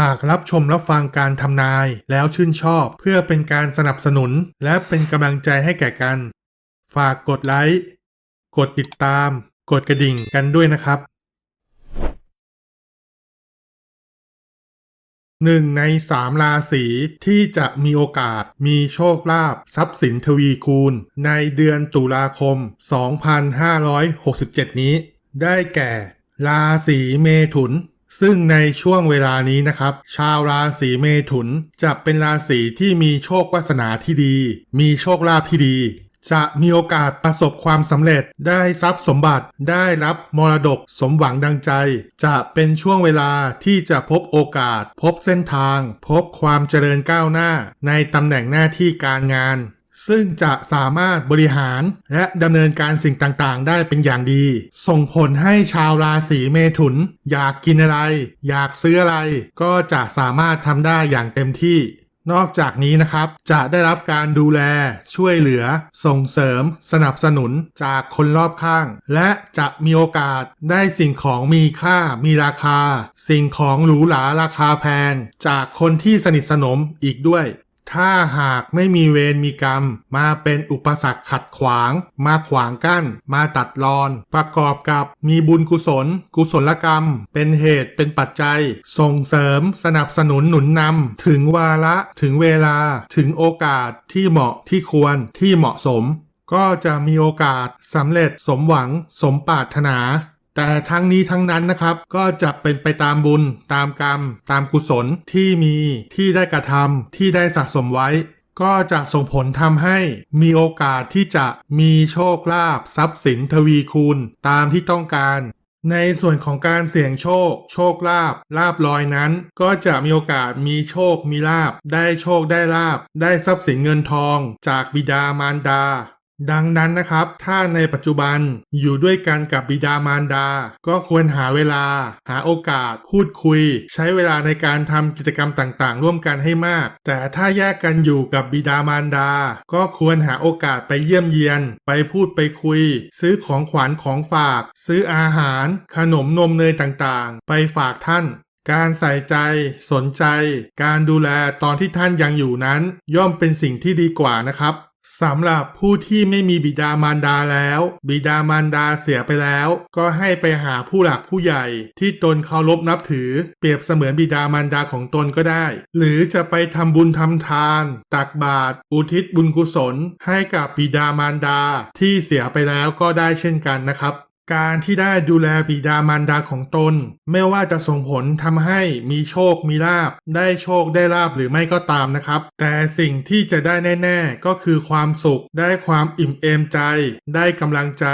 หากรับชมรับฟังการทำนายแล้วชื่นชอบ เพื่อเป็นการสนับสนุน และเป็นกำลังใจให้แก่กัน ฝากกดไลค์ กดติดตาม กดกระดิ่งกันด้วยนะครับ หนึ่งในสามราศีที่จะมีโอกาสมีโชคลาภทรัพย์สินทวีคูณ ในเดือนตุลาคม 2567 นี้ ได้แก่ ราศีเมถุน ซึ่งในช่วงเวลานี้นะครับ ชาวราศีเมถุนจะเป็นราศีที่มีโชควาสนาที่ดี มีโชคลาภที่ดี จะมีโอกาสประสบความสำเร็จ ได้ทรัพย์สมบัติ ได้รับมรดกสมหวังดังใจ จะเป็นช่วงเวลาที่จะพบโอกาส พบเส้นทาง พบความเจริญก้าวหน้า ในตำแหน่งหน้าที่การงาน ซึ่งจะสามารถบริหารและดำเนินการสิ่งต่างๆ ได้เป็นอย่างดี ส่งผลให้ชาวราศีเมถุน อยากกินอะไร อยากซื้ออะไร ก็จะสามารถทำได้อย่างเต็มที่ นอกจากนี้นะครับ จะได้รับการดูแล ช่วยเหลือ ส่งเสริม สนับสนุนจากคนรอบข้าง และจะมีโอกาสได้สิ่งของมีค่ามีราคา สิ่งของหรูหราราคาแพง จากคนที่สนิทสนมอีกด้วย ถ้าหากไม่มีเวรมีกรรม มาเป็นอุปสรรคขัดขวาง มาขวางกั้น มาตัดรอน ประกอบกับมีบุญกุศล กุศลกรรม เป็นเหตุเป็นปัจจัย ส่งเสริม สนับสนุนหนุนนำถึงวาระถึงเวลา ถึงโอกาสที่เหมาะที่ควรที่เหมาะสม ก็จะมีโอกาสสำเร็จสมหวัง สมปรารถนา แต่ทั้งนี้ทั้งนั้นนะครับก็จะเป็นไปตามบุญ ตามกรรม ตามกุศลที่มีที่ได้กระทำที่ได้สะสมไว้ ก็จะส่งผลทำให้มีโอกาสที่จะมีโชคลาภทรัพย์สินทวีคูณตามที่ต้องการ ในส่วนของการเสี่ยงโชค โชคลาภลาบลอยนั้น ก็จะมีโอกาสมีโชคมีลาบ ได้โชคได้ลาบ ได้ทรัพย์สินเงินทอง จากบิดามารดา ดังนั้นนะครับ ถ้าในปัจจุบันอยู่ด้วยกันกับบิดามารดา ก็ควรหาเวลา หาโอกาส พูดคุย ใช้เวลาในการทำกิจกรรมต่างๆ ร่วมกันให้มาก แต่ถ้าแยกกันอยู่กับบิดามารดา ก็ควรหาโอกาสไปเยี่ยมเยียน ไปพูดไปคุย ซื้อของขวัญของฝาก ซื้ออาหาร ขนมนมเนยต่างๆ ไปฝากท่านการใส่ใจสนใจ การดูแลตอนที่ท่านยังอยู่นั้น ย่อมเป็นสิ่งที่ดีกว่านะครับ สำหรับผู้ที่ไม่มีบิดามารดาแล้ว บิดามารดาเสียไปแล้ว ก็ให้ไปหาผู้หลักผู้ใหญ่ ที่ตนเคารพนับถือ เปรียบเสมือนบิดามารดาของตนก็ได้ หรือจะไปทำบุญทำทาน ตักบาตรอุทิศบุญกุศล ให้กับบิดามารดาที่เสียไปแล้วก็ได้เช่นกันนะครับ การที่ได้ดูแลบิดามารดาของตน ไม่ว่าจะส่งผลทำให้มีโชคมีลาบ ได้โชคได้ลาบหรือไม่ก็ตามนะครับ แต่สิ่งที่จะได้แน่ ๆ ก็คือความสุข ได้ความอิ่มเอมใจ ได้กำลังใจ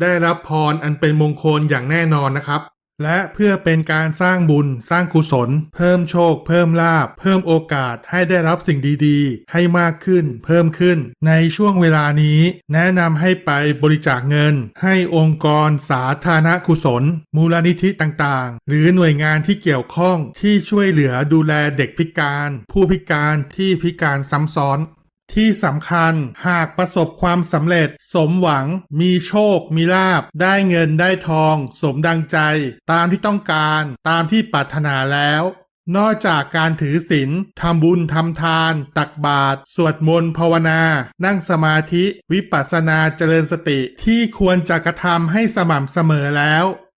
ได้รับพรอันเป็นมงคลอย่างแน่นอนนะครับ และเพื่อเป็นการสร้างบุญ สร้างกุศล เพิ่มโชค เพิ่มลาบ เพิ่มโอกาสให้ได้รับสิ่งดีๆ ให้มากขึ้น เพิ่มขึ้น ในช่วงเวลานี้ แนะนำให้ไปบริจาคเงิน ให้องค์กรสาธารณกุศล มูลนิธิต่างๆ หรือหน่วยงานที่เกี่ยวข้องที่ช่วยเหลือดูแลเด็กพิการ ผู้พิการที่พิการซ้ำซ้อน ที่สำคัญหากประสบความสำเร็จ สมหวัง มีโชค มีลาบ ได้เงินได้ทอง สมดังใจ ตามที่ต้องการตามที่ปรารถนาแล้ว นอกจากการถือศีลทำบุญทำทาน ตักบาตรสวดมนต์ภาวนา นั่งสมาธิ วิปัสสนาเจริญสติที่ควรจะกระทำให้สม่ำเสมอแล้ว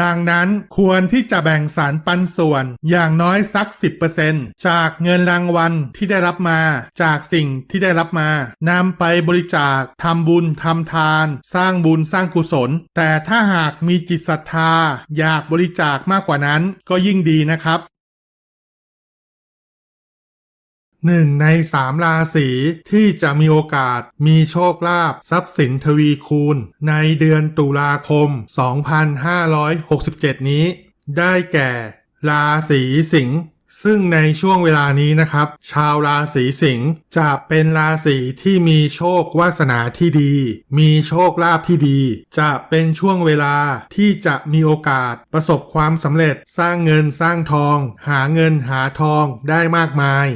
ดังนั้นควรที่จะแบ่งสารปันส่วนอย่างน้อยสัก 10%จากเงินรางวัลที่ได้รับมา จากสิ่งที่ได้รับมานำไปบริจาคทำบุญทำทาน สร้างบุญสร้างกุศล แต่ถ้าหากมีจิตศรัทธา อยากบริจาคมากกว่านั้น ก็ยิ่งดีนะครับ หนึ่งในสามราศีที่จะมีโอกาสมีโชคลาภทรัพย์สินทวีคูณ ในเดือนตุลาคม 2567 นี้ ได้แก่ ราศีสิงห์ซึ่งในช่วงเวลานี้นะครับ ชาวราศีสิงห์จะเป็นราศีที่มีโชควาสนาที่ดี มีโชคลาภที่ดี จะเป็นช่วงเวลาที่จะมีโอกาสประสบความสำเร็จ สร้างเงินสร้างทอง หาเงินหาทองได้มากมาย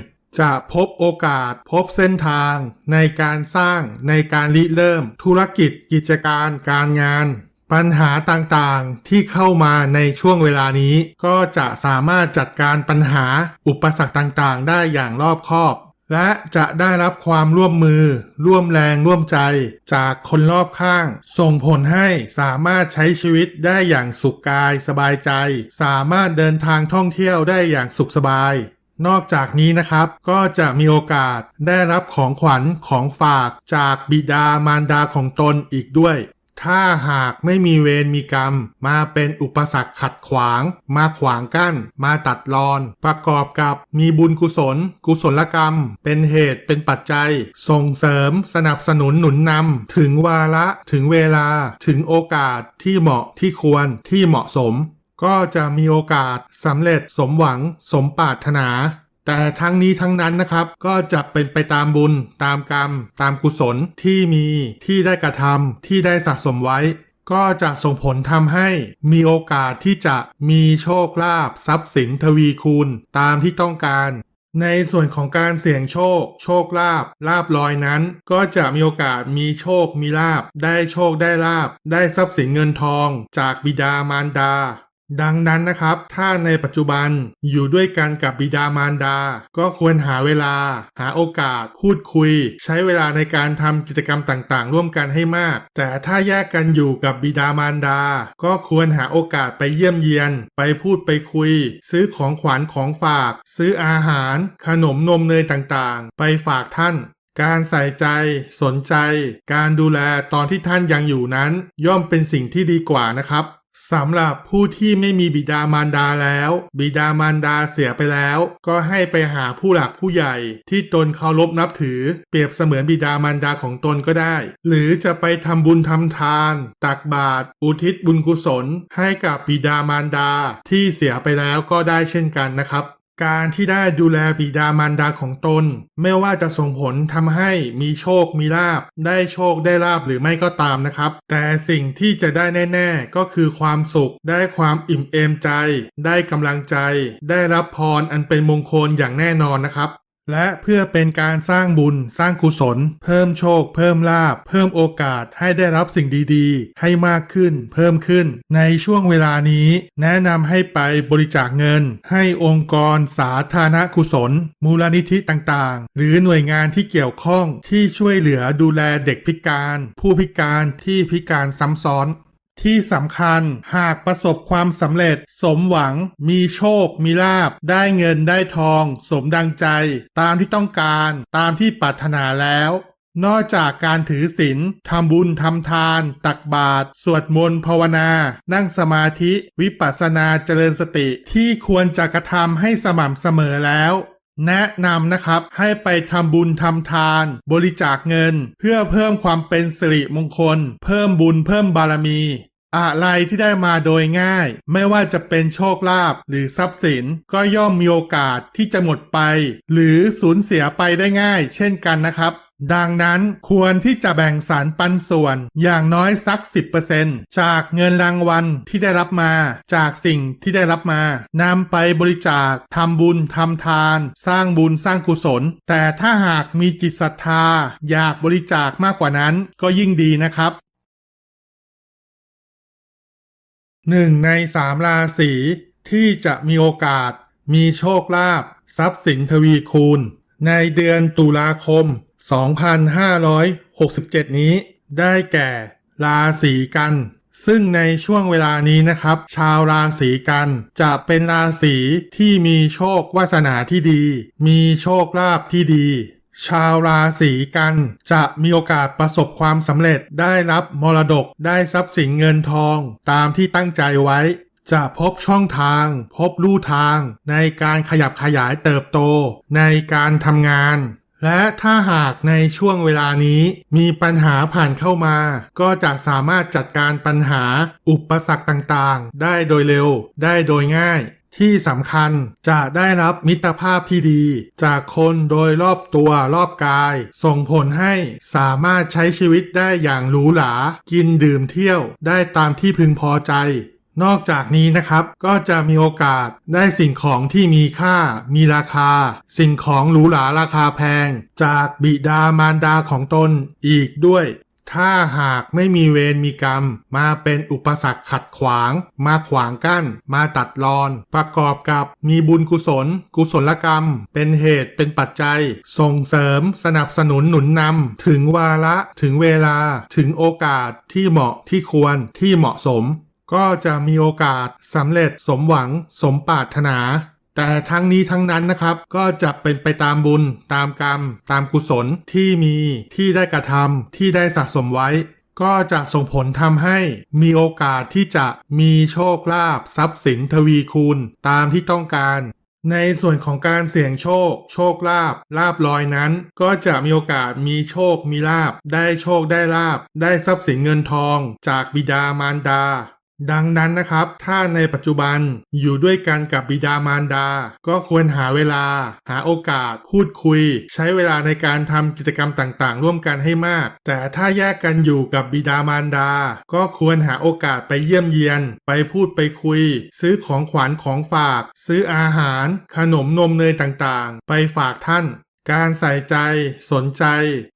จะพบโอกาสพบเส้นทาง ในการสร้างในการริเริ่ม ธุรกิจกิจการการงาน ปัญหาต่างๆที่เข้ามาในช่วงเวลานี้ ก็จะสามารถจัดการปัญหาอุปสรรคต่างๆ ได้อย่างรอบคอบ และจะได้รับความร่วมมือ ร่วมแรงร่วมใจ จากคนรอบข้าง ส่งผลให้สามารถใช้ชีวิตได้อย่างสุขกายสบายใจ สามารถเดินทางท่องเที่ยวได้อย่างสุขสบาย นอกจากนี้นะครับก็จะมีโอกาสได้รับของขวัญของฝากจากบิดามารดาของตนอีกด้วย ถ้าหากไม่มีเวรมีกรรม มาเป็นอุปสรรคขัดขวาง มาขวางกั้น มาตัดรอน ประกอบกับมีบุญกุศล กุศลกรรม เป็นเหตุเป็นปัจจัย ส่งเสริม สนับสนุนหนุนนำถึงวาระถึงเวลา ถึงโอกาสที่เหมาะที่ควรที่เหมาะสม ก็จะมีโอกาสสำเร็จสมหวังสมปรารถนา แต่ทั้งนี้ทั้งนั้นนะครับก็จะเป็นไปตามบุญ ตามกรรม ตามกุศลที่มีที่ได้กระทำที่ได้สะสมไว้ ก็จะส่งผลทำให้มีโอกาสที่จะมีโชคลาภทรัพย์สินทวีคูณตามที่ต้องการในส่วนของการเสี่ยงโชค โชคลาภลาบลอยนั้น ก็จะมีโอกาสมีโชคมีลาบ ได้โชคได้ลาบ ได้ทรัพย์สินเงินทอง จากบิดามารดา ดังนั้นนะครับ ถ้าในปัจจุบันอยู่ด้วยกันกับบิดามารดา ก็ควรหาเวลา หาโอกาส พูดคุย ใช้เวลาในการทำกิจกรรมต่างๆ ร่วมกันให้มาก แต่ถ้าแยกกันอยู่กับบิดามารดา ก็ควรหาโอกาสไปเยี่ยมเยียน ไปพูดไปคุย ซื้อของขวัญของฝาก ซื้ออาหาร ขนมนมเนยต่างๆ ไปฝากท่านการใส่ใจสนใจ การดูแลตอนที่ท่านยังอยู่นั้น ย่อมเป็นสิ่งที่ดีกว่านะครับ สำหรับผู้ที่ไม่มีบิดามารดาแล้ว บิดามารดาเสียไปแล้ว ก็ให้ไปหาผู้หลักผู้ใหญ่ ที่ตนเคารพนับถือ เปรียบเสมือนบิดามารดาของตนก็ได้ หรือจะไปทำบุญทำทาน ตักบาตรอุทิศบุญกุศล ให้กับบิดามารดาที่เสียไปแล้วก็ได้เช่นกันนะครับ การที่ได้ดูแลบิดามารดาของตน ไม่ว่าจะส่งผลทำให้มีโชคมีลาบ ได้โชคได้ลาบหรือไม่ก็ตามนะครับ แต่สิ่งที่จะได้แน่ ๆ ก็คือความสุข ได้ความอิ่มเอมใจ ได้กำลังใจ ได้รับพรอันเป็นมงคลอย่างแน่นอนนะครับ และเพื่อเป็นการสร้างบุญ สร้างกุศล เพิ่มโชค เพิ่มลาบ เพิ่มโอกาสให้ได้รับสิ่งดีๆ ให้มากขึ้น เพิ่มขึ้น ในช่วงเวลานี้ แนะนำให้ไปบริจาคเงิน ให้องค์กรสาธารณกุศล มูลนิธิต่างๆ หรือหน่วยงานที่เกี่ยวข้องที่ช่วยเหลือดูแลเด็กพิการ ผู้พิการที่พิการซ้ำซ้อน ที่สำคัญหากประสบความสำเร็จ สมหวัง มีโชค มีลาบ ได้เงินได้ทอง สมดังใจ ตามที่ต้องการตามที่ปรารถนาแล้ว นอกจากการถือศีลทำบุญทำทาน ตักบาตรสวดมนต์ภาวนา นั่งสมาธิวิปัสสนาเจริญสติที่ควรจะกระทำให้สม่ำเสมอแล้วแนะนำนะครับให้ไปทำบุญทำทาน บริจาคเงิน เพื่อเพิ่มความเป็นสิริมงคล เพิ่มบุญเพิ่มบารมี อะไรที่ได้มาโดยง่าย ไม่ว่าจะเป็นโชคลาภหรือทรัพย์สินก็ย่อมมีโอกาสที่จะหมดไป หรือสูญเสียไปได้ง่าย เช่นกันนะครับ ดังนั้นควรที่จะแบ่งสารปันส่วนอย่างน้อยสัก 10%จากเงินรางวัลที่ได้รับมา จากสิ่งที่ได้รับมานำไปบริจาคทำบุญทำทาน สร้างบุญสร้างกุศล แต่ถ้าหากมีจิตศรัทธา อยากบริจาคมากกว่านั้นก็ยิ่งดีนะครับ หนึ่งในสามราศีที่จะมีโอกาส มีโชคลาภทรัพย์สินทวีคูณ ในเดือนตุลาคม 2567 นี้ ได้แก่ ราศีกัน ซึ่งในช่วงเวลานี้นะครับ ชาวราศีกันจะเป็นราศีที่มีโชควาสนาที่ดี มีโชคลาภที่ดี ชาวราศีกัน จะมีโอกาสประสบความสำเร็จได้รับมรดกได้ทรัพย์สินเงินทอง ตามที่ตั้งใจไว้ จะพบช่องทาง พบลู่ทาง ในการขยับขยายเติบโต ในการทำงาน และถ้าหากในช่วงเวลานี้ มีปัญหาผ่านเข้ามา ก็จะสามารถจัดการปัญหาอุปสรรคต่างๆ ได้โดยเร็ว ได้โดยง่าย ที่สำคัญจะได้รับมิตรภาพที่ดี จากคนโดยรอบตัวรอบกาย ส่งผลให้สามารถใช้ชีวิตได้อย่างหรูหรา กินดื่มเที่ยวได้ตามที่พึงพอใจ นอกจากนี้นะครับ ก็จะมีโอกาสได้สิ่งของที่มีค่า มีราคา สิ่งของหรูหราราคาแพง จากบิดามารดาของตนอีกด้วย ถ้าหากไม่มีเวรมีกรรม มาเป็นอุปสรรคขัดขวาง มาขวางกั้น มาตัดรอน ประกอบกับมีบุญกุศล กุศลกรรม เป็นเหตุเป็นปัจจัย ส่งเสริม สนับสนุนหนุนนำถึงวาระถึงเวลา ถึงโอกาสที่เหมาะที่ควรที่เหมาะสม ก็จะมีโอกาสสำเร็จสมหวัง สมปรารถนา แต่ทั้งนี้ทั้งนั้นนะครับก็จะเป็นไปตามบุญ ตามกรรม ตามกุศลที่มีที่ได้กระทำที่ได้สะสมไว้ ก็จะส่งผลทำให้มีโอกาสที่จะมีโชคลาภทรัพย์สินทวีคูณตามที่ต้องการ ในส่วนของการเสี่ยงโชค โชคลาภลาบลอยนั้น ก็จะมีโอกาสมีโชคมีลาบ ได้โชคได้ลาบ ได้ทรัพย์สินเงินทอง จากบิดามารดา ดังนั้นนะครับ ถ้าในปัจจุบันอยู่ด้วยกันกับบิดามารดา ก็ควรหาเวลา หาโอกาส พูดคุย ใช้เวลาในการทำกิจกรรมต่างๆ ร่วมกันให้มาก แต่ถ้าแยกกันอยู่กับบิดามารดา ก็ควรหาโอกาสไปเยี่ยมเยียน ไปพูดไปคุย ซื้อของขวัญของฝาก ซื้ออาหาร ขนมนมเนยต่างๆ ไปฝากท่านการใส่ใจ สนใจ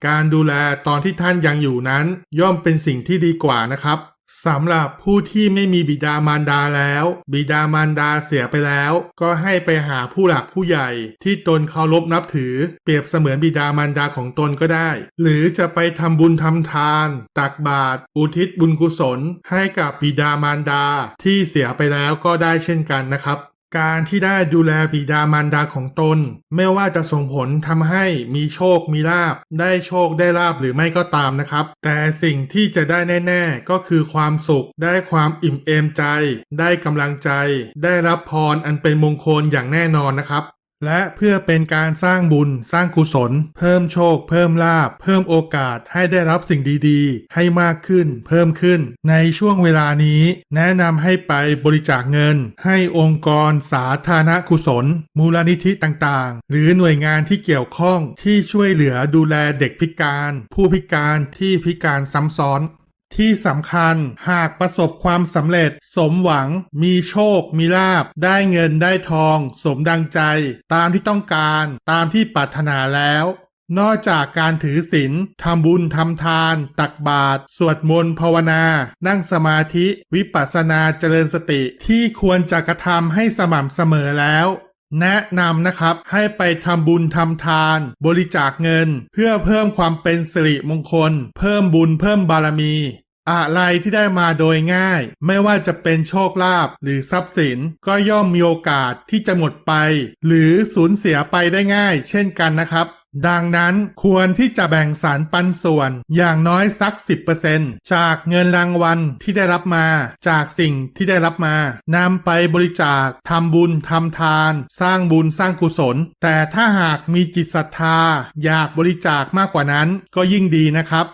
การดูแลตอนที่ท่านยังอยู่นั้น ย่อมเป็นสิ่งที่ดีกว่านะครับ สำหรับผู้ที่ไม่มีบิดามารดาแล้ว บิดามารดาเสียไปแล้ว ก็ให้ไปหาผู้หลักผู้ใหญ่ ที่ตนเคารพนับถือ เปรียบเสมือนบิดามารดาของตนก็ได้ หรือจะไปทำบุญทำทาน ตักบาตรอุทิศบุญกุศล ให้กับบิดามารดาที่เสียไปแล้วก็ได้เช่นกันนะครับ การที่ได้ดูแลบิดามารดาของตน ไม่ว่าจะส่งผลทำให้มีโชคมีลาบ ได้โชคได้ลาบหรือไม่ก็ตามนะครับ แต่สิ่งที่จะได้แน่ ๆ ก็คือความสุข ได้ความอิ่มเอมใจ ได้กำลังใจ ได้รับพรอันเป็นมงคลอย่างแน่นอนนะครับ และเพื่อเป็นการสร้างบุญ สร้างกุศล เพิ่มโชค เพิ่มลาบ เพิ่มโอกาสให้ได้รับสิ่งดีๆ ให้มากขึ้น เพิ่มขึ้น ในช่วงเวลานี้ แนะนำให้ไปบริจาคเงิน ให้องค์กรสาธารณกุศล มูลนิธิต่างๆ หรือหน่วยงานที่เกี่ยวข้องที่ช่วยเหลือดูแลเด็กพิการ ผู้พิการที่พิการซ้ำซ้อน ที่สำคัญหากประสบความสำเร็จ สมหวัง มีโชค มีลาบ ได้เงินได้ทอง สมดังใจ ตามที่ต้องการตามที่ปรารถนาแล้ว นอกจากการถือศีลทำบุญทำทาน ตักบาตรสวดมนต์ภาวนา นั่งสมาธิ วิปัสสนาเจริญสติที่ควรจะกระทำให้สม่ำเสมอแล้วแนะนำนะครับให้ไปทำบุญทำทาน บริจาคเงิน เพื่อเพิ่มความเป็นสิริมงคล เพิ่มบุญเพิ่มบารมี อะไรที่ได้มาโดยง่าย ไม่ว่าจะเป็นโชคลาภหรือทรัพย์สินก็ย่อมมีโอกาสที่จะหมดไป หรือสูญเสียไปได้ง่าย เช่นกันนะครับ ดังนั้นควรที่จะแบ่งสารปันส่วนอย่างน้อยสัก 10%จากเงินรางวัลที่ได้รับมา จากสิ่งที่ได้รับมานำไปบริจาคทำบุญทำทาน สร้างบุญสร้างกุศล แต่ถ้าหากมีจิตศรัทธา อยากบริจาคมากกว่านั้นก็ยิ่งดีนะครับ